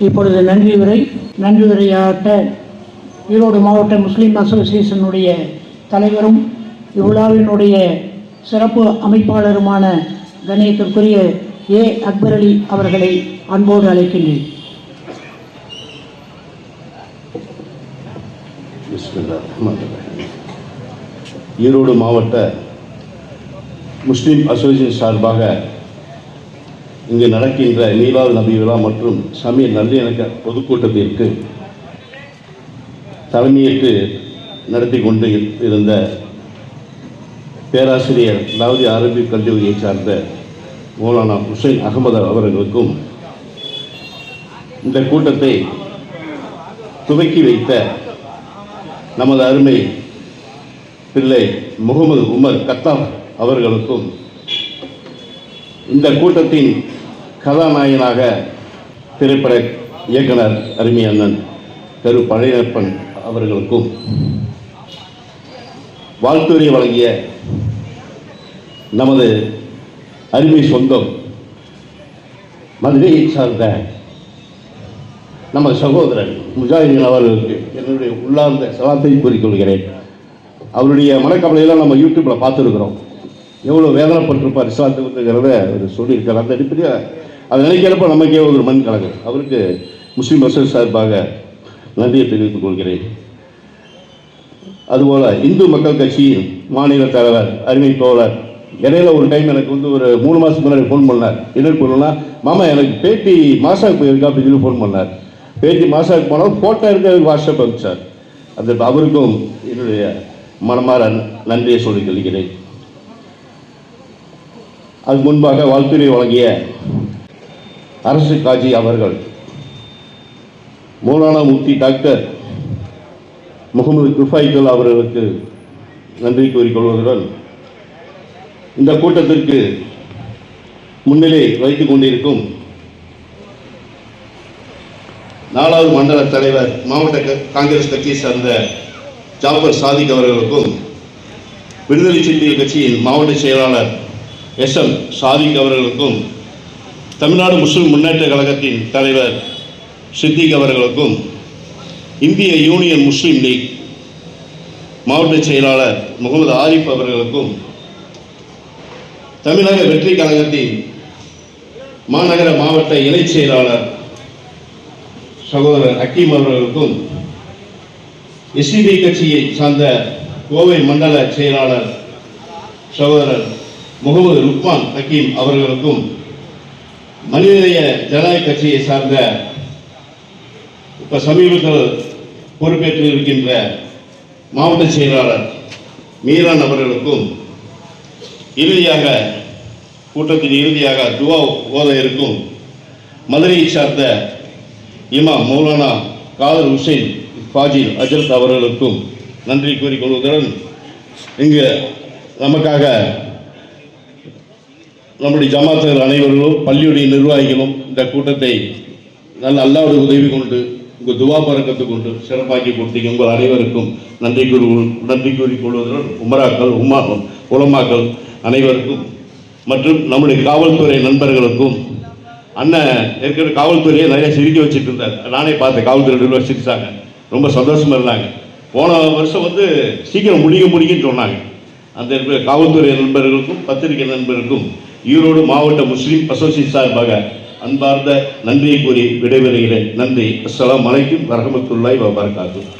இப்பொழுது நன்றி உரை நன்றி உரையாட்ட ஈரோடு மாவட்ட முஸ்லீம் அசோசியேஷனுடைய தலைவரும் இவ்விழாவினுடைய சிறப்பு அமைப்பாளருமான கணியத்திற்குரிய ஏ. அக்பர் அலி அவர்களை அன்போடு அழைக்கின்றேன். ஈரோடு மாவட்ட முஸ்லீம் அசோசியேஷன் சார்பாக இங்கு நடக்கின்ற மீலாது நபி விழா மற்றும் சமய நல்லிணக்க பொதுக்கூட்டத்திற்கு தலைமையேற்று நடத்தி கொண்டு இருந்த பேராசிரியர் லாவதி அரபி கல்லூரியை சார்ந்த மௌலானா ஹுசைன் அகமது அவர்களுக்கும் இந்த கூட்டத்தை துவக்கி வைத்த நமது அருமை பிள்ளை முகமது உமர் கத்தாப் அவர்களுக்கும் இந்த கூட்டத்தின் கதாநாயகனாக திரைப்பட இயக்குனர் அருமை அண்ணன் கரு பழையப்பன் அவர்களுக்கும் வாழ்த்துரை வழங்கிய நமது அருமை சொந்தம் மதுரையை சார்ந்த நமது சகோதரன் முஜாஹிதீன் அவர்களுக்கு என்னுடைய உள்ளார்ந்த சலாத்தை கூறிக்கொள்கிறேன் அவருடைய மனக்கவலையெல்லாம் நம்ம யூடியூப்பில் பார்த்துருக்குறோம். எவ்வளோ வேதனைப்பட்டிருப்பார் இஸ்லாத்தை அவர் சொல்லியிருக்கார். அந்த அடிப்படையில் அதை நினைக்கிறப்ப நமக்கே ஒரு மண் கலங்கு. அவருக்கு முஸ்லீம் அசல் சார்பாக நன்றியை தெரிவித்துக் கொள்கிறேன். அதுபோல் இந்து மக்கள் கட்சியின் மாநில தலைவர் அருமை தோழர் இடையில ஒரு டைம் எனக்கு வந்து ஒரு மூணு மாதத்துக்கு முன்னாடி ஃபோன் பண்ணார். என்ன பண்ணணும்னா மாமா எனக்கு பேட்டி மாசாவுக்கு போயிருக்கா அப்படின்னு சொல்லி ஃபோன் பண்ணார். பேட்டி மாசாவுக்கு போனால் ஃபோட்டோ இருக்க வாட்ஸ்அப் அனுப்பிச்சார். அந்த அவருக்கும் என்னுடைய மனமாற நன்றியை சொல்லிக் கொள்கிறேன். அதுக்கு முன்பாக வாழ்த்துறை வழங்கிய அரசு காஜி அவர்கள். மௌலானா முக்தி டாக்டர் முகமது குஃபாய்கல் அவர்களுக்கு நன்றி கூறிக்கொள்வதுடன் இந்த கூட்டத்திற்கு முன்னிலை வைத்துக் கொண்டிருக்கும் நாலாவது மண்டல தலைவர் மாவட்ட காங்கிரஸ் கட்சியை சார்ந்த ஜாஃபர் சாதிக் அவர்களுக்கும் விடுதலை சிறுத்தைகள் கட்சியின் மாவட்ட செயலாளர் எஸ் எம் சாதிக் அவர்களுக்கும் தமிழ்நாடு முஸ்லிம் முன்னேற்ற கழகத்தின் தலைவர் சித்திக் அவர்களுக்கும் இந்திய யூனியன் முஸ்லீம் லீக் மாவட்ட செயலாளர் முகமது ஆரிஃப் அவர்களுக்கும் தமிழக வெற்றி கழகத்தின் மாநகர மாவட்ட இணைச் செயலாளர் சகோதரர் அக்கீம் அவர்களுக்கும் எஸ்டிபி கட்சியை சார்ந்த கோவை மண்டல செயலாளர் சகோதரர் முகமது ருக்மான் ஹக்கீம் அவர்களுக்கும் மனிதநேய ஜனநாயக கட்சியை சார்ந்த இப்போ சமீபத்தில் பொறுப்பேற்று இருக்கின்ற மாவட்ட செயலாளர் மீரான் அவர்களுக்கும் இறுதியாக கூட்டத்தின் இறுதியாக துவா ஓத இருக்கும் மதுரையை சார்ந்த இமாம் மௌலானா காதர் ஹுசைன் ஃபாஜில் அஜரத் அவர்களுக்கும் நன்றி கூறிக்கொள்வதுடன் இங்கு நமக்காக நம்முடைய ஜமாத்தர் அனைவர்களும் பள்ளியுடைய நிர்வாகிகளும் இந்த கூட்டத்தை நல்ல அல்லாவுடைய உதவி கொண்டு உங்கள் துவா பறக்கத்து கொண்டு சிறப்பாக்கி கொடுத்தீங்க. உங்கள் அனைவருக்கும் நன்றி கூறி நன்றி கூறிக்கொள்வதுடன் உமராக்கள் உமாக்கள் உலமாக்கள் அனைவருக்கும் மற்றும் நம்முடைய காவல்துறை நண்பர்களுக்கும் அண்ணன் ஏற்கனவே காவல்துறையை நிறைய சிரிக்க வச்சுட்டு இருந்தார். நானே பார்த்தேன் காவல்துறை சிரிச்சாங்க. ரொம்ப சந்தோஷமாக இருந்தாங்க. போன வருஷம் வந்து சீக்கிரம் முடிக்க முடியும்னு சொன்னாங்க. அந்த காவல்துறை நண்பர்களுக்கும் பத்திரிகை நண்பர்களுக்கும் ஈரோடு மாவட்ட முஸ்லீம் அசோசியேட் சார்பாக அன்பார்ந்த நன்றியை கூறி விடைபெறுகிறேன். நன்றி. அஸ்லாம் அலைக்கும் வரமத்துல்லாய் வபரகாத்துஹு.